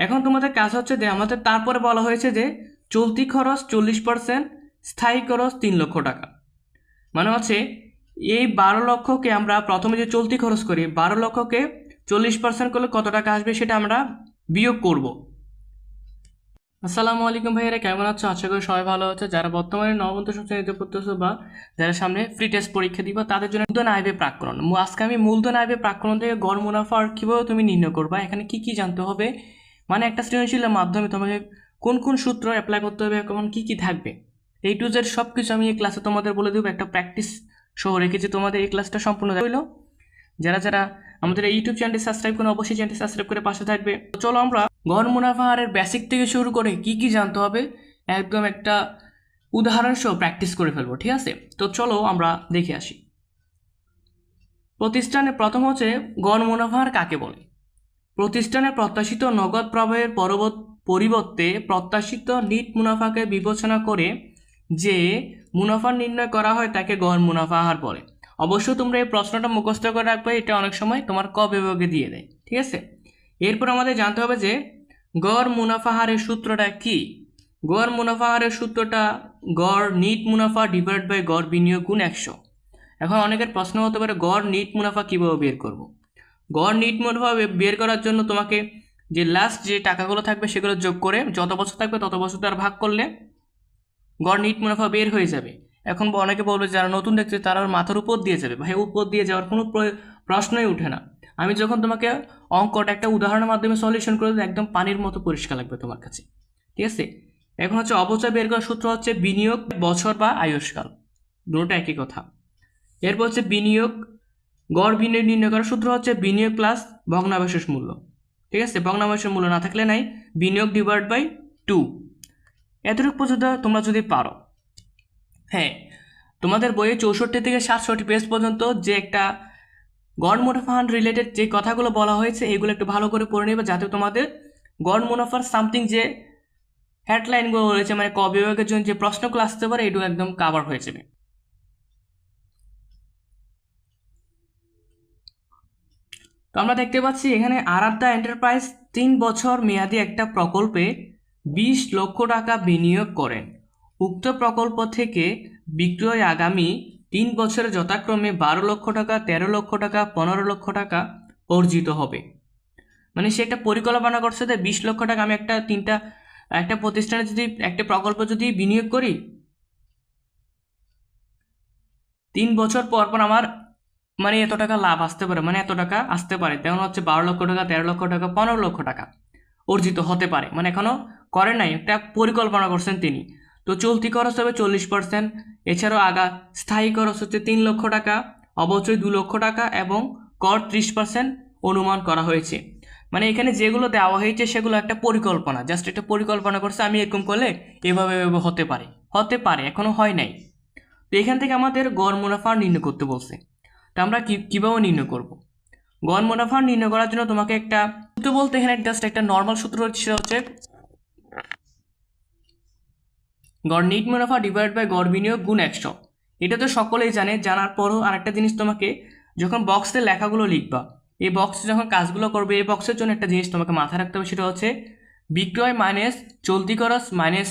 এখন তোমাদের কাজ হচ্ছে যে আমাদের তারপরে বলা হয়েছে যে চলতি খরচ চল্লিশ পার্সেন্ট স্থায়ী খরচ তিন লক্ষ টাকা। মানে হচ্ছে এই বারো লক্ষকে আমরা প্রথমে যে চলতি খরচ করি, বারো লক্ষকে চল্লিশ পার্সেন্ট করলে কত টাকা আসবে সেটা আমরা বিয়োগ করব। আসসালামু আলাইকুম ভাইয়েরা, কেমন আছো? আশা করি সবাই ভালো আছে। যারা বর্তমানে দশম শ্রেণীতে পড়তেছো বা যারা সামনে ফ্রি টেস্ট পরীক্ষা দিবা, তাদের জন্য মূলধন আইবে প্রাক্কলন মু- আজকে আমি মূলধন আইবে প্রাকরণ থেকে গড় মুনাফা আর কীভাবে তুমি নির্ণয় করবা, এখানে কি কি জানতে হবে মানে একটা সৃজনশীলের মাধ্যমে তোমাকে কোন কোন সূত্র অ্যাপ্লাই করতে হবে এখন কি কি থাকবে। এই টু জেড সব কিছু আমি এই ক্লাসে তোমাদের বলে দেবো, একটা প্র্যাকটিস সহ রেখেছি তোমাদের এই ক্লাসটা সম্পূর্ণ হইল। যারা যারা আমাদের ইউটিউব চ্যানেলটি সাবস্ক্রাইব করুন অবশ্যই চ্যানেলটি সাবস্ক্রাইব করে পাশে থাকবে। তো চলো আমরা গড় মুনাফা হারের বেসিক থেকে শুরু করে কি কি জানতে হবে, একদম একটা উদাহরণ সহ প্র্যাকটিস করে ফেলব, ঠিক আছে? তো চলো আমরা দেখে আসি। প্রতিষ্ঠানে প্রথম হচ্ছে গড় মুনাফা হার কাকে বলে? প্রতিষ্ঠানের প্রত্যাশিত নগদ প্রবাহের পরবর্ত- প্রত্যাশিত নিট মুনাফাকে বিবেচনা করে যে মুনাফা নির্ণয় করা হয় তাকে গড় মুনাফা হার বলে। অবশ্য তোমরা এই প্রশ্নটা মুখস্থ করে রাখবে, এটা অনেক সময় তোমার ক বিভাগে দিয়ে দেয়, ঠিক আছে? এরপর আমাদের জানতে হবে যে গড় মুনাফা হারের সূত্রটা কি? গড় মুনাফা হারের সূত্রটা গড় নিট মুনাফা ডিভাইড বাই গড় বিনিয়োগ গুণ একশো। এখন অনেকের প্রশ্ন হতে পারে, গড় নিট মুনাফা কীভাবে বের করব? গড় নিট মুনাফা বে- বের করার জন্য তোমাকে যে লাস্ট যে টাকাগুলো থাকবে সেগুলো যোগ করে যত বছর থাকবে তত বছর তার ভাগ করলে গড় নিট মুনাফা বের হয়ে যাবে। এখন অনেকে বলবে যারা নতুন দেখছে তারা মাথার উপর দিয়ে যাবে। ভাই উপর দিয়ে যাওয়ার কোনো প্র- প্রশ্নই ওঠে না। আমি যখন তোমাকে অঙ্কটা একটা উদাহরণের মাধ্যমে সলিউশন করে দেবো, একদম পানির মতো পরিষ্কার লাগবে তোমার কাছে। ঠিক আছে? এখন হচ্ছে অবচয় বের করার সূত্র হচ্ছে বিনিয়োগ বছর বা আয়ুষ্কাল। দুটো একই কথা। এরপর হচ্ছে বিনিয়োগ গড় বিনিয়োগ নির্ণয় করার সূত্র হচ্ছে বিনিয়োগ প্লাস ভগ্নাবশেষ মূল্য। ঠিক আছে? ভগ্নাবশেষ মূল্য না থাকলে নাই, বিনিয়োগ ডিভাইড বাই টু এতটুকু পর্যন্ত তোমরা যদি পারো। হ্যাঁ তোমাদের বইয়ে চৌষট্টি থেকে সাতষট্টি পেজ পর্যন্ত যে একটা গড় মুনাফা রিলেটেড যে কথাগুলো বলা হয়েছে, এগুলো একটু ভালো করে পড়ে নেবে যাতে তোমাদের গড় মুনাফার সামথিং যে হেডলাইনগুলো রয়েছে মানে ক বিভাগের জন্য যে প্রশ্নগুলো আসতে পারে এটুকু একদম কাভার হয়ে যাবে। তো আমরা দেখতে পাচ্ছি এখানে আরাধ্যা এন্টারপ্রাইজ তিন বছর মেয়াদি একটা প্রকল্পে বিশ লক্ষ টাকা বিনিয়োগ করেন। উক্ত প্রকল্প থেকে বিক্রয় আগামী তিন বছরে যথাক্রমে বারো লক্ষ টাকা, তেরো লক্ষ টাকা, পনেরো লক্ষ টাকা অর্জিত হবে। মানে সে একটা পরিকল্পনা করছে যে বিশ লক্ষ টাকা আমি একটা তিনটা, একটা প্রতিষ্ঠানে যদি, একটা প্রকল্প যদি বিনিয়োগ করি, তিন বছর পর পর আমার মানে এত টাকা লাভ আসতে পারে মানে এত টাকা আসতে পারে। তেমন হচ্ছে বারো লক্ষ টাকা, তেরো লক্ষ টাকা, পনেরো লক্ষ টাকা অর্জিত হতে পারে। মানে এখনও করে নাই, একটা পরিকল্পনা করছেন তিনি। তো চলতি খরচ হবে চল্লিশ পার্সেন্ট এছাড়াও আগা, স্থায়ী খরচ হচ্ছে তিন লক্ষ টাকা অবচয় দু লক্ষ টাকা এবং কর ত্রিশ পার্সেন্ট অনুমান করা হয়েছে। মানে এখানে যেগুলো দেওয়া হয়েছে সেগুলো একটা পরিকল্পনা, জাস্ট একটা পরিকল্পনা করছে, আমি এরকম করলে এভাবে এভাবে হতে পারে। হতে পারে, এখনও হয় নাই। তো এখান থেকে আমাদের গড় মুনাফা নির্ণয় করতে বলছে। তো আমরা কি, কীভাবে নির্ণয় করব? গড় মুনাফা নির্ণয় করার জন্য তোমাকে একটা সূত্র বলতে এখানে জাস্ট একটা নর্মাল সূত্র সেটা হচ্ছে গড় নিট মুনাফা ডিভাইড বাই গড় বিনিয়োগ গুণ একশো। এটা তো সকলেই জানে, জানার পরও আরেকটা জিনিস তোমাকে যখন বক্সে লেখাগুলো লিখবা, এই বক্সে যখন কাজগুলো করবে, এই বক্সের জন্য একটা জিনিস তোমাকে মাথায় রাখতে হবে, সেটা হচ্ছে বিক্রয় মাইনাস চলতি খরচ মাইনাস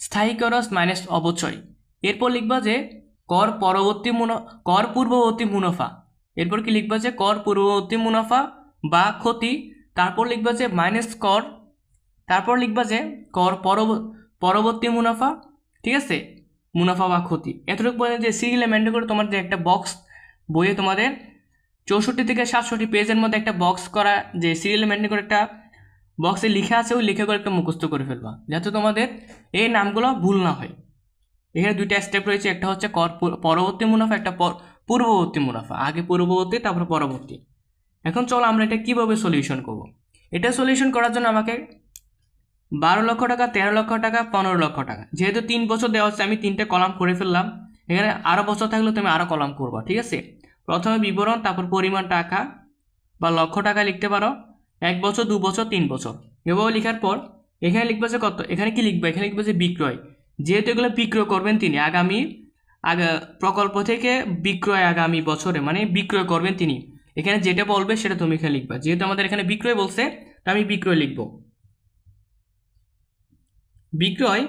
স্থায়ী খরচ মাইনাস অবচয়। এরপর লিখবা যে কর পরবর্তী মুনা, কর পূর্ববর্তী মুনাফা। এরপর কি লিখবা যে কর পূর্ববর্তী মুনাফা বা ক্ষতি। তারপর লিখবা যে মাইনাস কর। তারপর লিখবা যে কর পরব, পরবর্তী মুনাফা। ঠিক আছে? মুনাফা বা ক্ষতি। এতটুকু পর্যন্ত যে সিরিয়ালে মেনটেন করে তোমার যে একটা বক্স বইয়ে তোমাদের চৌষট্টি থেকে সাতষট্টি পেজের মধ্যে একটা বক্স করা, যে সিরিয়ালে মেনটেন করে একটা বক্সে লিখে আছে, ওই লিখে করে একটা মুখস্থ করে ফেলবা। যাতে তোমাদের এই নামগুলো ভুল না হয়। এখানে দুইটা স্টেপ রয়েছে, একটা হচ্ছে কর পরবর্তী মুনাফা, একটা পর- পূর্ববর্তী মুনাফা, আগে পূর্ববর্তী, তারপর পরবর্তী। এখন চলো আমরা এটা কীভাবে সলিউশন করব? এটা সলিউশন করার জন্য আমাকে বারো লক্ষ টাকা, তেরো লক্ষ টাকা, পনেরো লক্ষ টাকা, যেহেতু তিন বছর দেওয়া হচ্ছে, আমি তিনটে কলাম করে ফেললাম। এখানে আরও বছর থাকলে তুমি আরও কলাম করবা, ঠিক আছে? প্রথমে বিবরণ, তারপর পরিমাণ টাকা বা লক্ষ টাকা লিখতে পারো। এক বছর, দু বছর, তিন বছর। এভাবে লেখার পর, এখানে লিখবে যে কত, এখানে কি লিখবে? এখানে লিখবে যে বিক্রয়। যেহেতু এগুলো বিক্রয় করবেন তিনি, আগামী, আগা প্রকল্প থেকে বিক্রয় আগামী বছরে মানে বিক্রয় করবেন তিনি। এখানে যেটা বলবে সেটা তুমি এখানে লিখবা। যেহেতু আমাদের এখানে বিক্রয় বলছে, তো আমি বিক্রয় লিখব। বিক্রয়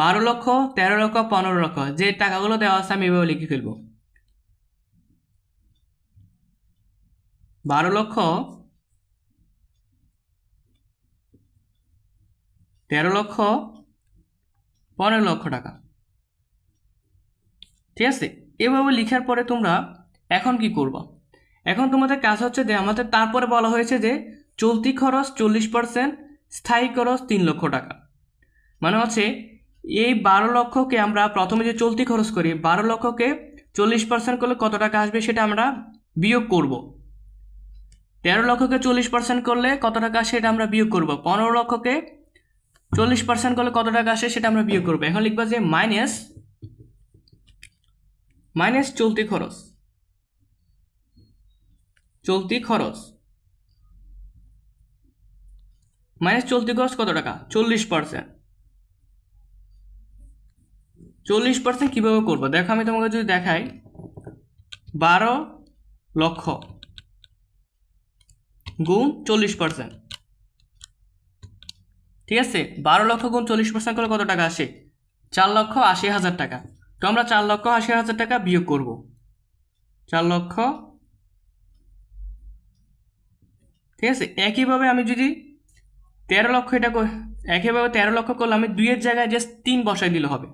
বারো লক্ষ, তেরো লক্ষ, পনেরো লক্ষ, যে টাকাগুলো দেওয়া আছে আমি এভাবে লিখে ফেলব। বারো লক্ষ, তেরো লক্ষ পনেরো লক্ষ টাকা। ঠিক আছে? এভাবে লিখার পরে তোমরা এখন কি করবা? এখন তোমাদের কাজ হচ্ছে যে আমাদের তারপরে বলা হয়েছে যে চলতি খরচ চল্লিশ পার্সেন্ট, স্থায়ী খরচ তিন লক্ষ টাকা। মানে হচ্ছে এই বারো লক্ষকে আমরা প্রথমে যে চলতি খরচ করি, বারো লক্ষকে চল্লিশ পার্সেন্ট করলে কত টাকা আসবে সেটা আমরা বিয়োগ করব। তেরো লক্ষকে চল্লিশ পার্সেন্ট করলে কত টাকা সেটা আমরা বিয়োগ করব? পনেরো লক্ষকে চল্লিশ পার্সেন্ট করলে কত টাকা আসে সেটা আমরা বিয়োগ করব। এখন লিখবা যে মাইনাস মাইনাস চলতি খরচ। চলতি খরচ। মাইনাস চলতি খরচ কত টাকা? চল্লিশ পার্সেন্ট চল্লিশ পার্সেন্ট কীভাবে করব? দেখো আমি তোমাকে যদি দেখাই, বারো লক্ষ গুণ চল্লিশ পার্সেন্ট ঠিক আছে, বারো লক্ষ গুণ চল্লিশ পার্সেন্ট করলে কত টাকা আসে? চার লক্ষ আশি হাজার টাকা। তো আমরা চার লক্ষ আশি হাজার টাকা বিয়োগ করব। চার লক্ষ, ঠিক আছে, একইভাবে আমি যদি তেরো লক্ষ এটা একইভাবে তেরো লক্ষ করলে আমি দুইয়ের জায়গায় জাস্ট তিন বসাই দিলে হবে।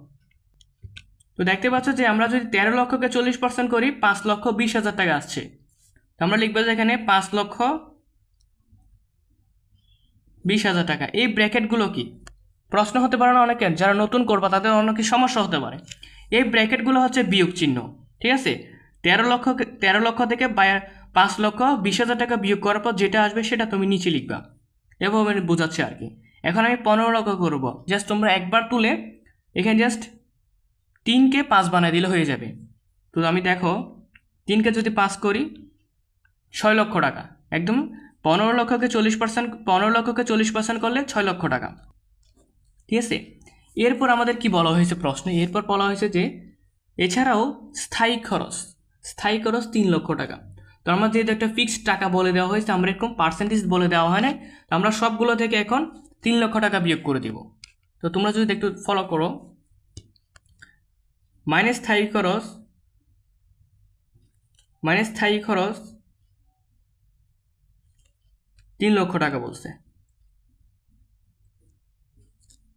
তো দেখতে পাচ্ছ যে আমরা যদি তেরো লক্ষকে চল্লিশ পার্সেন্ট করি, পাঁচ লক্ষ বিশ হাজার টাকা আসছে। তো আমরা লিখব যে এখানে পাঁচ লক্ষ বিশ হাজার টাকা। এই ব্র্যাকেটগুলো কি? প্রশ্ন হতে পারে না অনেকের যারা নতুন করবা তাদের অনেক সমস্যা হতে পারে? এই ব্র্যাকেটগুলো হচ্ছে বিয়োগ চিহ্ন, ঠিক আছে? তেরো লক্ষ তেরো লক্ষ থেকে পাঁচ লক্ষ বিশ হাজার টাকা বিয়োগ করার পর যেটা আসবে সেটা তুমি নিচে লিখবা। এভাবে আমি বোঝাচ্ছি আর কি। এখন আমি পনেরো লক্ষ করব। জাস্ট তোমরা একবার তুলে এখানে জাস্ট তিনকে পাঁচ বানায় দিলে হয়ে যাবে। তো আমি দেখো, তিনকে যদি পাস করি, ছয় লক্ষ টাকা, একদম পনেরো লক্ষকে চল্লিশ পার্সেন্ট, পনেরো লক্ষকে চল্লিশ পার্সেন্ট করলে ছয় লক্ষ টাকা। ঠিক আছে? এরপর আমাদের কি বলা হয়েছে প্রশ্নে? এরপর বলা হয়েছে যে, এছাড়াও স্থায়ী খরচ স্থায়ী খরচ তিন লক্ষ টাকা। তো আমরা যেহেতু একটা ফিক্সড টাকা বলে দেওয়া হয়েছে, আমরা এরকম পার্সেন্টেজ বলে দেওয়া হয় না তো আমরা সবগুলো থেকে এখন তিন লক্ষ টাকা বিয়োগ করে দেব। তো তোমরা যদি একটু ফলো করো। মাইনাস স্থায়ী খরচ মাইনাস স্থায়ী খরচ তিন লক্ষ টাকা বলছে।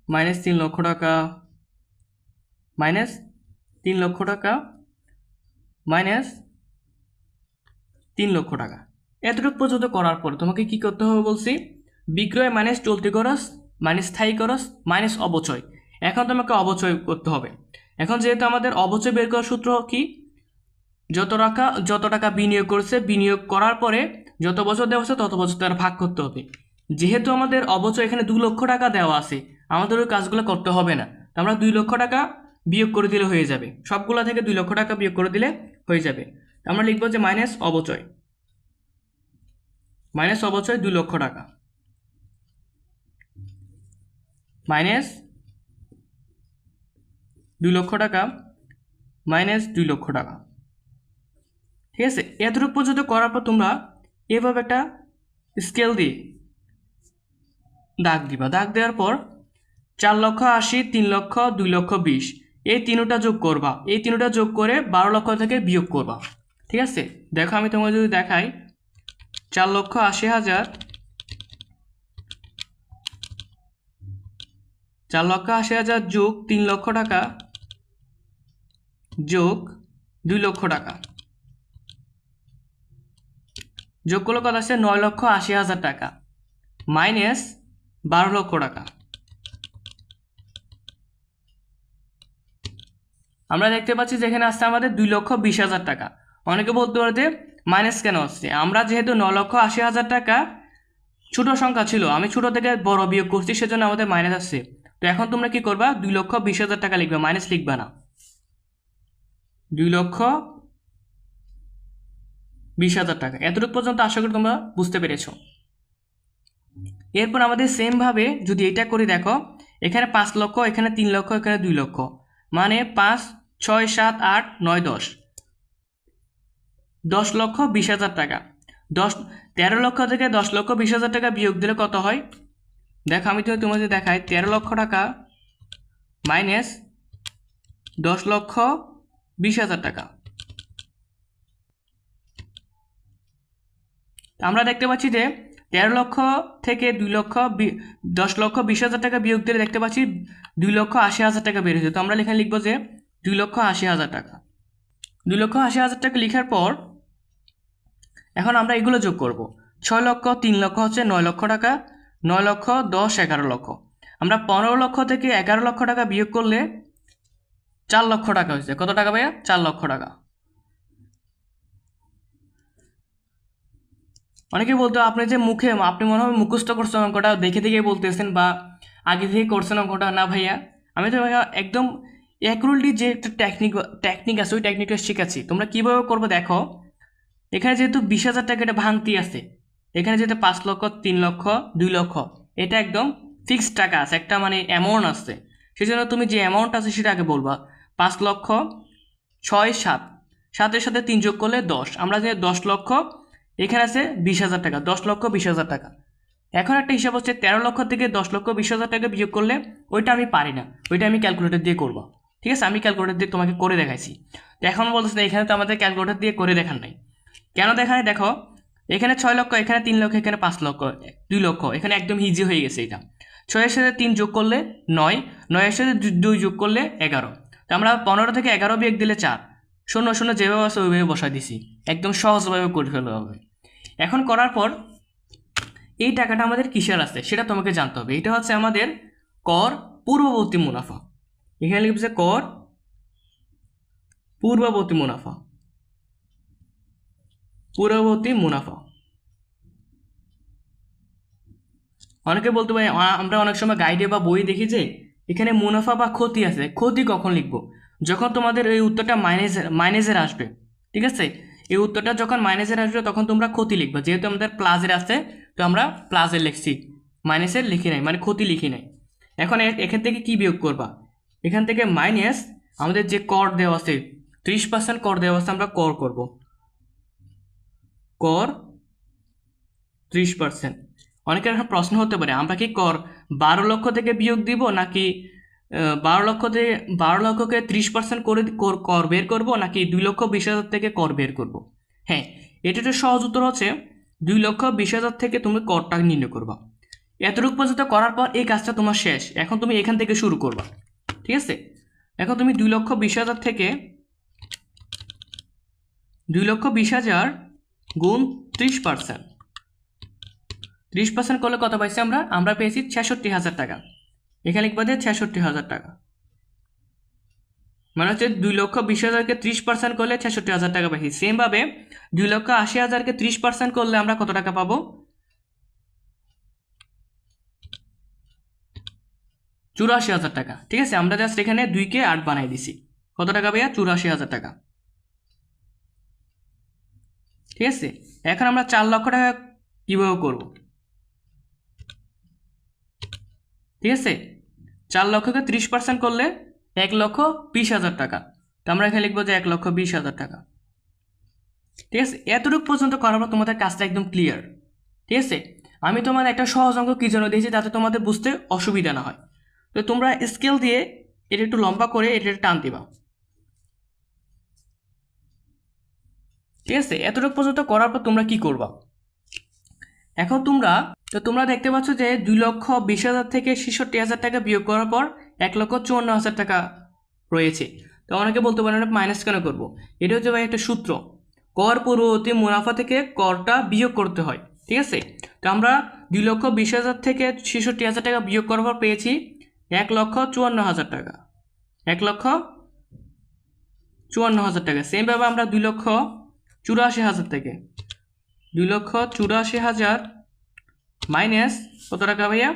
মাইনাস তিন লক্ষ টাকা, মাইনাস তিন লক্ষ টাকা, মাইনাস তিন লক্ষ টাকা। এতটুকু পর্যন্ত করার পর তোমাকে কি করতে হবে বলছি? বিক্রয় মাইনাস চলতি খরচ, মাইনাস স্থায়ী খরচ, মাইনাস অবচয়। এখন তোমাকে অবচয় করতে হবে। এখন যেহেতু আমাদের অবচয় বের করার সূত্র কি? যত টাকা যত টাকা বিনিয়োগ করছে, বিনিয়োগ করার পরে যত বছর দেওয়া আছে, তত বছর তার ভাগ করতে হবে। যেহেতু আমাদের অবচয় এখানে দু লক্ষ টাকা দেওয়া আছে, আমাদের ওই কাজগুলো করতে হবে না। তো আমরা দুই লক্ষ টাকা বিয়োগ করে দিলে হয়ে যাবে। সবগুলো থেকে দুই লক্ষ টাকা বিয়োগ করে দিলে হয়ে যাবে। আমরা লিখব যে মাইনাস অবচয়। মাইনাস অবচয় দুই লক্ষ টাকা। মাইনাস দুই লক্ষ টাকা মাইনাস দুই লক্ষ টাকা। ঠিক আছে? এতটুকু পর্যন্ত করার পর তোমরা এভাবে একটা স্কেল দিয়ে দাগ দিবা। দাগ দেওয়ার পর চার লক্ষ আশি, তিন লক্ষ, দুই লক্ষ বিশ। এই তিনটা যোগ করবা। এই তিনটা যোগ করে বারো লক্ষ থেকে বিয়োগ করবা। ঠিক আছে? দেখো, আমি তোমাকে যদি দেখাই, চার লক্ষ আশি হাজার, চার লক্ষ আশি হাজার যোগ তিন লক্ষ টাকা, যোগ দুই লক্ষ টাকা। যোগ করলে কত আছে নয় লক্ষ আশি হাজার টাকা। মাইনাস বারো লক্ষ টাকা। আমরা দেখতে পাচ্ছি যে এখানে আসছে আমাদের দুই লক্ষ বিশ হাজার টাকা। অনেকে বলতে পারে যে মাইনাস কেন আসছে? আমরা যেহেতু ন লক্ষ আশি হাজার টাকা ছোট সংখ্যা ছিল, আমি ছোট থেকে বড় বিয়োগ করছি, সেজন্য আমাদের মাইনাস আসছে। তো এখন তোমরা কি করবা? দুই লক্ষ বিশ হাজার টাকা লিখবে, মাইনাস লিখবা না। দুই লক্ষ বিশ হাজার টাকা। এতটুকু পর্যন্ত আশা করি তোমরা বুঝতে পেরেছ। এরপর আমাদের সেমভাবে যদি এটা করে দেখো, এখানে পাঁচ লক্ষ, এখানে তিন লক্ষ, এখানে দুই লক্ষ। মানে পাঁচ, ছয়, সাত, আট, নয়, দশ। দশ লক্ষ, বিশ হাজার টাকা। দশ, তেরো লক্ষ থেকে দশ লক্ষ, বিশ হাজার টাকা বিয়োগ দিলে কত হয়? দেখো, আমি তো তোমাদের দেখাই, তেরো লক্ষ টাকা মাইনাস দশ লক্ষ, বিশ হাজার টাকা। আমরা দেখতে পাচ্ছি যে তেরো লক্ষ থেকে দুই লক্ষ দশ লক্ষ বিশ হাজার টাকা বিয়োগ দিলে দেখতে পাচ্ছি দুই লক্ষ আশি হাজার টাকা বেড়েছে। তো আমরা এখানে লিখব যে দুই লক্ষ আশি হাজার টাকা। দুই লক্ষ আশি হাজার টাকা লেখার পর এখন আমরা এগুলো যোগ করব। ছয় লক্ষ, তিন লক্ষ হচ্ছে নয় লক্ষ টাকা, নয় লক্ষ, দশ, এগারো লক্ষ। আমরা পনেরো লক্ষ থেকে এগারো লক্ষ টাকা বিয়োগ করলে চার লক্ষ টাকা হয়েছে। কত টাকা ভাইয়া? চার লক্ষ টাকা। অনেকে বলতো, আপনি যে মুখে, আপনি মনে হয় মুখস্থ করছেন অঙ্কটা, দেখে দেখে বলতেছেন বা আগে থেকে করছেন অঙ্কটা। না ভাইয়া, আমি তো একদম অ্যাকুরেটলি যে একটা টেকনিক টেকনিক আছে, ওই টেকনিকটা শিখাচ্ছি। তোমরা কীভাবে করব দেখো, এখানে যেহেতু বিশ হাজার টাকা এটা ভাঙতি আছে, এখানে যেহেতু পাঁচ লক্ষ, তিন লক্ষ, দুই লক্ষ, এটা একদম ফিক্সড টাকা আছে, একটা মানে অ্যামাউন্ট আছে। সেই জন্য তুমি যে অ্যামাউন্ট আছে সেটা আগে বলবা। পাঁচ লক্ষ, ছয়, সাত, সাতের সাথে তিন যোগ করলে দশ। আমরা যে দশ লক্ষ এখানে আছে বিশ হাজার টাকা, দশ লক্ষ বিশ হাজার টাকা। এখন একটা হিসাব হচ্ছে তেরো লক্ষ থেকে দশ লক্ষ বিশ হাজার টাকা বিয়োগ করলে ওইটা আমি পারি না, ওইটা আমি ক্যালকুলেটর দিয়ে করব। ঠিক আছে? আমি ক্যালকুলেটর দিয়ে তোমাকে করে দেখাইছি। তো এখন বলতেছে এখানে তো আমাদের ক্যালকুলেটর দিয়ে করে দেখার নাই। কেন দেখানে দেখো, এখানে ছয় লক্ষ, এখানে তিন লক্ষ, এখানে পাঁচ লক্ষ, দুই লক্ষ, এখানে একদম ইজি হয়ে গেছে এটা। ছয়ের সাথে তিন যোগ করলে নয়, নয়ের সাথে দুই যোগ করলে এগারো। তো আমরা পনেরো থেকে এগারো বিয়োগ দিলে চার। শূন্য শূন্য যেভাবে আছে ওইভাবে বসাই দিছি। একদম সহজভাবে করে ফেলতে হবে। এখন করার পর এই টাকাটা আমাদের কিসের আছে সেটা তোমাকে জানতে হবে। এটা হচ্ছে আমাদের কর পূর্ববর্তী মুনাফা। এখানে লিখছে কর পূর্ববর্তী মুনাফা। পূর্ববর্তী মুনাফা। অনেকে বলতে পারে আমরা অনেক সময় গাইডে বা বই দেখি যে এখানে মুনাফা বা ক্ষতি আছে। ক্ষতি কখন লিখব? যখন তোমাদের এই উত্তরটা মাইনাস মাইনাসের আসবে, ঠিক আছে? এই উত্তরটা যখন মাইনাসের আসবে, তখন তোমরা ক্ষতি লিখবে। যেহেতু আমাদের প্লাসের আছে, তো আমরা প্লাসের লিখছি। মাইনাসের লিখি নাই মানে ক্ষতি লিখি নাই। এখন এখান থেকে কি বিয়োগ করবা? এখান থেকে মাইনাস আমাদের যে কর দেওয়া আছে, ত্রিশ পার্সেন্ট কর দেওয়া আছে, আমরা কর করব। কর ত্রিশ পার্সেন্ট অনেকের এখন প্রশ্ন হতে পারে, আমরা কি কর বারো লক্ষ থেকে বিয়োগ দিব, নাকি বারো লক্ষ থেকে বারো লক্ষকে ত্রিশ পার্সেন্ট করে, কর- বের করব নাকি দুই লক্ষ বিশ হাজার থেকে কর বের করব? হ্যাঁ এটা একটা সহজ উত্তর হচ্ছে দুই লক্ষ বিশ হাজার থেকে তুমি করটা নির্ণয় করবা। এতটুকু পর্যন্ত করার পর এই কাজটা তোমার শেষ। এখন তুমি এখান থেকে শুরু করবা। ঠিক আছে? এখন তুমি দুই লক্ষ বিশ হাজার থেকে দুই লক্ষ বিশ হাজার গুণ ত্রিশ পার্সেন্ট। ত্রিশ পার্সেন্ট করলে কত পাইছি আমরা? আমরা পেয়েছি ছেষট্টি হাজার টাকা। এখানে লিখবা দিয়ে ছেষট্টি হাজার টাকা। মানে হচ্ছে দুই লক্ষ বিশ হাজারকে ত্রিশ পার্সেন্ট করলে ছেষট্টি হাজার টাকা পাইছি সেমভাবে দুই লক্ষ আশি হাজারকে ত্রিশ পার্সেন্ট করলে আমরা কত টাকা পাবো? চুরাশি হাজার টাকা। ঠিক আছে, আমরা জাস্ট এখানে দুইকে আট বানাই দিছি। কত টাকা ভাইয়া? চুরাশি হাজার টাকা। ঠিক আছে, এখন আমরা চার লক্ষ টাকা কীভাবে করব? ঠিক আছে চার লক্ষকে ত্রিশ পার্সেন্ট করলে এক লক্ষ বিশ হাজার টাকা। তো আমরা এখানে লিখব যে এক লক্ষ বিশ হাজার টাকা। ঠিক আছে? এতটুকু পর্যন্ত করার পর তোমাদের কাজটা একদম ক্লিয়ার ঠিক আছে? আমি তোমাদের একটা সহজ অঙ্ক কী জন্য দিয়েছি যাতে তোমাদের বুঝতে অসুবিধা না হয়। তো তোমরা স্কেল দিয়ে এটা একটু লম্বা করে এটা টান দিবা। ঠিক আছে? এতটুকু পর্যন্ত করার পর তোমরা কি করবা? এখন তোমরা, তো তোমরা দেখতে পাচ্ছ যে দুই লক্ষ বিশ হাজার থেকে ছেষট্টি হাজার টাকা বিয়োগ করার পর এক লক্ষ চুয়ান্ন হাজার টাকা রয়েছে। তো অনেকে বলতে পারেন মাইনাস কেন করব? এটা হচ্ছে ভাই একটা সূত্র। কর পূর্ববর্তী মুনাফা থেকে করটা বিয়োগ করতে হয়, ঠিক আছে? তো আমরা দুই লক্ষ বিশ হাজার থেকে ছেষট্টি হাজার টাকা বিয়োগ করার পর পেয়েছি এক লক্ষ চুয়ান্ন হাজার টাকা। এক লক্ষ চুয়ান্ন হাজার টাকা। সেমভাবে আমরা দুই লক্ষ চুরাশি হাজার থেকে দুই লক্ষ চুরাশি হাজার মাইনাস কত টাকা ভাইয়া?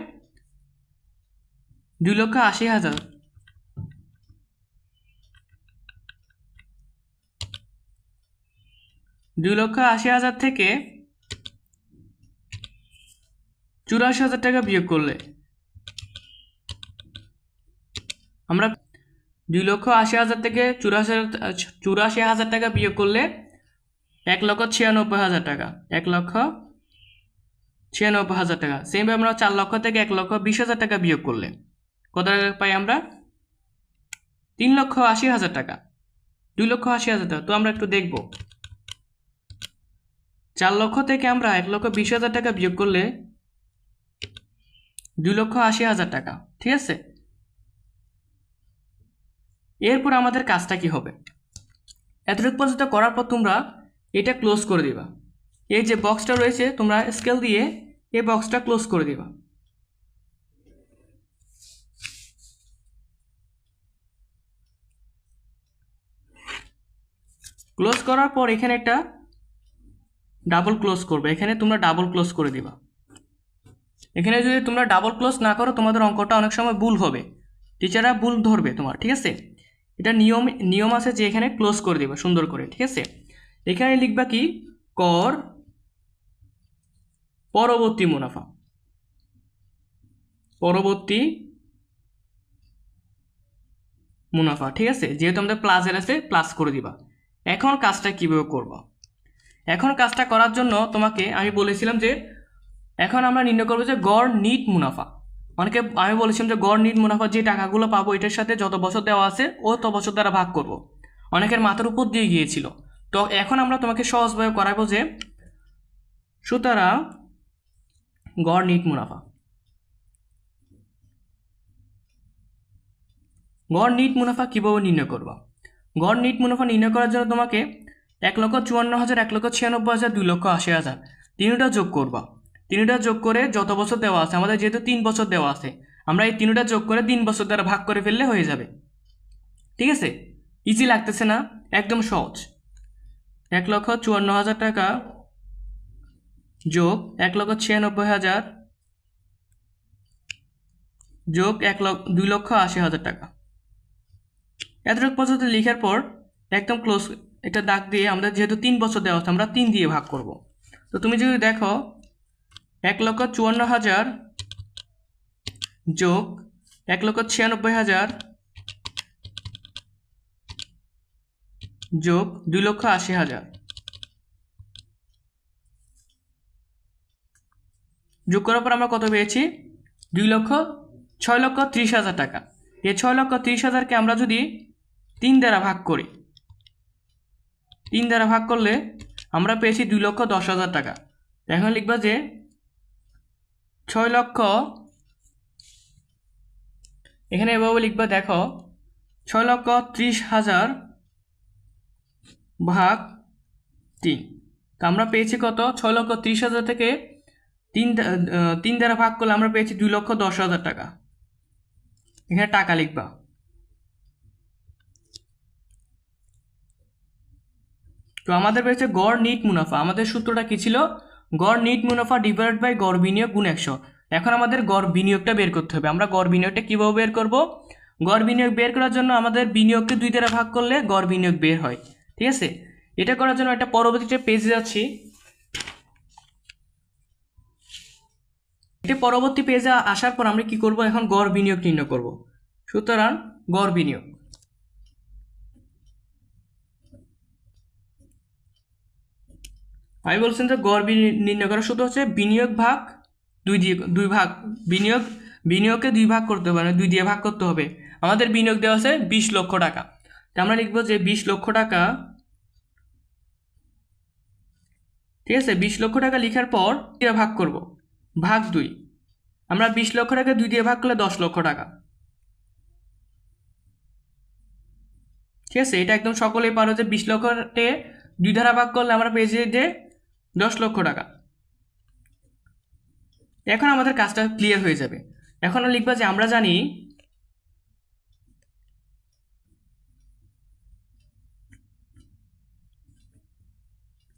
দুই লক্ষ আশি হাজার। দুই লক্ষ আশি হাজার থেকে চুরাশি হাজার টাকা বিয়োগ করলে আমরা দুই লক্ষ আশি হাজার থেকে চুরাশি চুরাশি হাজার টাকা বিয়োগ করলে এক লক্ষ ছিয়ানব্বই হাজার টাকা। এক লক্ষ ছিয়ানব্বই হাজার টাকা। সেমভাবে আমরা চার লক্ষ থেকে এক লক্ষ বিশ হাজার টাকা বিয়োগ করলে কত টাকা পাই আমরা? তিন লক্ষ আশি হাজার টাকা। দুই লক্ষ আশি হাজার টাকা। তো আমরা একটু দেখব। চার লক্ষ থেকে আমরা এক লক্ষ বিশ হাজার টাকা বিয়োগ করলে দুই লক্ষ আশি হাজার টাকা। ঠিক আছে? এরপর আমাদের কাজটা কি হবে? এতটুকু পর্যন্ত করার পর তোমরা এটা ক্লোজ করে দিবা। এই যে বক্সটা রয়েছে, তোমরা স্কেল দিয়ে এই বক্সটা ক্লোজ করে দিবা। ক্লোজ করার পর এখানে একটা ডাবল ক্লোজ করবে। এখানে তোমরা ডাবল ক্লোজ করে দিবা। এখানে যদি তোমরা ডাবল ক্লোজ না করো, তোমাদের অঙ্কটা অনেক সময় ভুল হবে। টিচাররা ভুল ধরবে তোমার, ঠিক আছে? এটা নিয়ম নিয়ম আছে যে এখানে ক্লোজ করে দিবা, সুন্দর করে, ঠিক আছে? এখানে লিখবা কি? কর পরবর্তী মুনাফা। পরবর্তী মুনাফা, ঠিক আছে? যেহেতু আমাদের প্লাসের আছে প্লাস করে দিবা। এখন কাজটা কীভাবে করব? এখন কাজটা করার জন্য তোমাকে আমি বলেছিলাম যে, এখন আমরা নির্ণয় করব যে গড় নিট মুনাফা। অনেকে, আমি বলেছিলাম যে গড় নিট মুনাফা যে টাকাগুলো পাবো, এটার সাথে যত বছর দেওয়া আছে, ও তো বছর দ্বারা ভাগ করব। অনেকের মাথার উপর দিয়ে গিয়েছিল। তো এখন আমরা তোমাকে সহজভাবে করাবো যে সুতরাং গড় নিট মুনাফা। গড় নিট মুনাফা কীভাবে নির্ণয় করবা? গড় নিট মুনাফা নির্ণয় করার জন্য তোমাকে এক লক্ষ চুয়ান্ন হাজার, এক লক্ষ ছিয়ানব্বই হাজার, দুই লক্ষ আশি হাজার তিনটা যোগ করবা। তিনটা যোগ করে যত বছর দেওয়া আছে, আমাদের যেহেতু তিন বছর দেওয়া আছে, আমরা এই তিনটা যোগ করে তিন বছর দ্বারা ভাগ করে ফেললে হয়ে যাবে। ঠিক আছে? ইজি লাগতেছে না? একদম সহজ। এক লক্ষ চুয়ান্ন হাজার টাকা যোগ এক লক্ষ ছিয়ানব্বই হাজার যোগ এক লক্ষ, দুই লক্ষ আশি হাজার টাকা। এতটুকু পর্যন্ত লেখার পর একদম ক্লোজ একটা দাগ দিয়ে আমাদের যেহেতু তিন বছর দেওয়া আছে, আমরা তিন দিয়ে ভাগ করব। তো তুমি যদি দেখো, এক লক্ষ চুয়ান্ন হাজার যোগ এক লক্ষ ছিয়ানব্বই হাজার যোগ দুই লক্ষ আশি হাজার। যোগ করার পর আমরা কত পেয়েছি? দুই লক্ষ ছয় লক্ষ ত্রিশ হাজার টাকা। এই ছয় লক্ষ ত্রিশ হাজারকে আমরা যদি তিন দ্বারা ভাগ করি, তিন দ্বারা ভাগ করলে আমরা পেয়েছি দুই লক্ষ দশ হাজার টাকা। এখন লিখবা যে ছয় লক্ষ, এখানে এভাবে লিখবা, দেখো, ছয় লক্ষ ত্রিশ হাজার ভাগ তিন। তো আমরা পেয়েছি কত? ছয় লক্ষ ত্রিশ হাজার থেকে তিন তিন দ্বারা ভাগ করলে আমরা পেয়েছি দুই লক্ষ দশ হাজার টাকা। এখানে টাকা লিখবা। তো আমাদের পেয়েছে গড় নিট মুনাফা। আমাদের সূত্রটা কি ছিল? গড় নিট মুনাফা ডিভাইড বাই গড় বিনিয়োগ গুণ একশো। এখন আমাদের গড় বিনিয়োগটা বের করতে হবে। আমরা গড় বিনিয়োগটা কীভাবে বের করব? গড় বিনিয়োগ বের করার জন্য আমাদের বিনিয়োগকে দুই দ্বারা ভাগ করলে গড় বিনিয়োগ বের হয়। ঠিক আছে? এটা করার জন্য একটা পরবর্তীতে পেজে যাচ্ছি, এটা পরবর্তী পেজে আসার পর আমরা কি করব? এখন গড় বিনিয়োগ নির্ণয় করব। সুতরাং গড় বিনিয়োগ। আমি বলছেন যে গড় নির্ণয় করার সূত্র হচ্ছে বিনিয়োগ ভাগ দুই দিয়ে, দুই ভাগ। বিনিয়োগ, বিনিয়োগকে দুই ভাগ করতে হবে মানে দুই দিয়ে ভাগ করতে হবে। আমাদের বিনিয়োগ দেওয়া আছে বিশ লক্ষ টাকা। তা আমরা লিখব যে বিশ লক্ষ টাকা, ঠিক আছে? বিশ লক্ষ টাকা লিখার পর দিয়ে ভাগ করব। ভাগ দুই। আমরা বিশ লক্ষ টাকা দুই দিয়ে ভাগ করলে দশ লক্ষ টাকা। ঠিক আছে? এটা একদম সকলেই পারো যে বিশ লক্ষতে দুই ধারা ভাগ করলে আমরা পেয়েছি যে দশ লক্ষ টাকা। এখন আমাদের কাজটা ক্লিয়ার হয়ে যাবে। এখন লিখবা যে আমরা জানি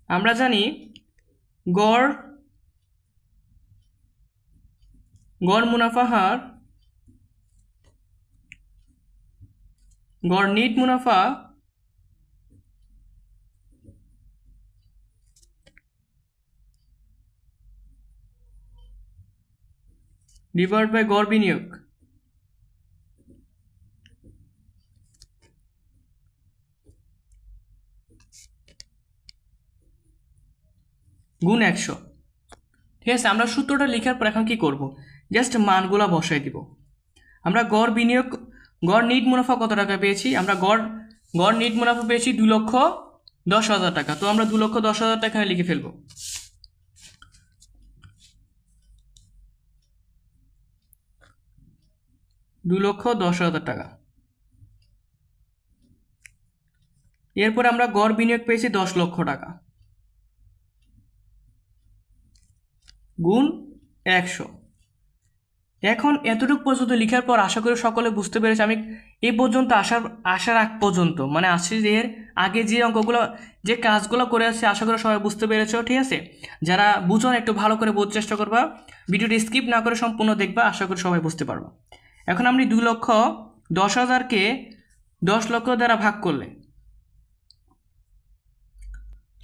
আমরা জানি গড় গড় মুনাফা হার গড় নিট মুনাফা ডিভাইড বাই গড় বিনিয়োগ। গুণ একশো। ঠিক আছে, আমরা সূত্রটা লেখার পর এখন কি করব? জাস্ট মানগুলা বসাই দিব। আমরা গড় বিনিয়োগ, গড় নিট মুনাফা কত টাকা পেয়েছি? আমরা গড় গড় নিট মুনাফা পেয়েছি দু লক্ষ দশ হাজার টাকা। তো আমরা দু লক্ষ দশ হাজার টাকা লিখে ফেলব। দু লক্ষ দশ হাজার টাকা। এরপর আমরা গড় বিনিয়োগ পেয়েছি দশ লক্ষ টাকা। গুণ একশো। এখন এতটুকু পর্যন্ত লেখার পর আশা করি সকলে বুঝতে পেরেছে। আমি এই পর্যন্ত আসার আসার আগ পর্যন্ত মানে আসছে যে এর আগে যে অঙ্কগুলো, যে কাজগুলো করে আসছে, আশা করি সবাই বুঝতে পেরেছ, ঠিক আছে? যারা বুঝো একটু ভালো করে বোঝার চেষ্টা করবা। ভিডিওটি স্কিপ না করে সম্পূর্ণ দেখবা, আশা করি সবাই বুঝতে পারবা। এখন আপনি দু লক্ষ দশ হাজারকে দশ লক্ষ দ্বারা ভাগ করলে।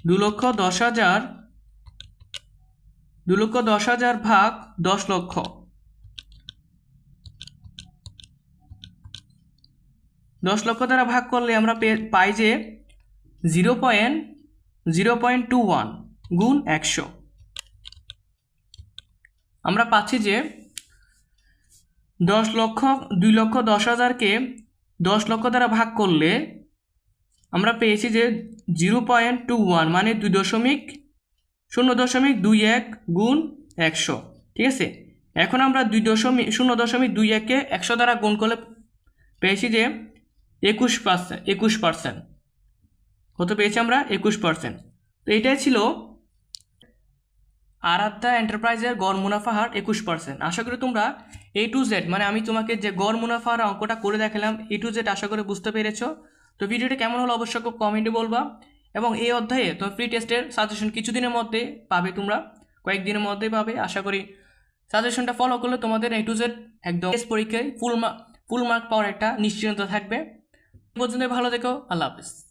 দু লক্ষ দশ হাজার দু লক্ষ দশ হাজার ভাগ দশ লক্ষ। দশ লক্ষ দ্বারা ভাগ করলে আমরা পাই যে zero point zero point two one গুণ একশো। আমরা পাচ্ছি যে দশ লক্ষ, দুই লক্ষ দশ হাজারকে দশ লক্ষ দ্বারা ভাগ করলে আমরা পেয়েছি যে জিরো পয়েন্ট টু ওয়ান মানে দুই দশমিক শূন্য দশমিক দুই এক গুণ একশো, ঠিক আছে? এখন আমরা দুই দশমিক, শূন্য দশমিক দুই এককে একশো দ্বারা গুণ করলে পেয়েছি যে একুশ পার্সেন্ট একুশ পার্সেন্ট। কত পেয়েছি আমরা? একুশ পার্সেন্ট। তো এটাই ছিল আরাধ্যা এন্টারপ্রাইজের গড় মুনাফা হার একুশ পার্সেন্ট। আশা করি তোমরা এ টু জেড মানে আমি তোমাকে যে গড় মুনাফার অঙ্কটা করে দেখালাম এ টু জেড আশা করে বুঝতে পেরেছ। তো ভিডিওটি কেমন হলো অবশ্যই কমেন্টে বলবা। এবং এই অধ্যায়ে তো ফ্রি টেস্টের সাজেশন কিছুদিনের মধ্যে পাবে তোমরা। কয়েকদিনের মধ্যেই পাবে, আশা করি সাজেশনটা ফলো করলে তোমাদের এ টু জেড একদম টেস্ট পরীক্ষায় ফুল মার্ক ফুল মার্ক পাওয়ার একটা নিশ্চিন্ত থাকবে। পর্যন্ত ভালো থেকো, আল্লাহ হাফিজ।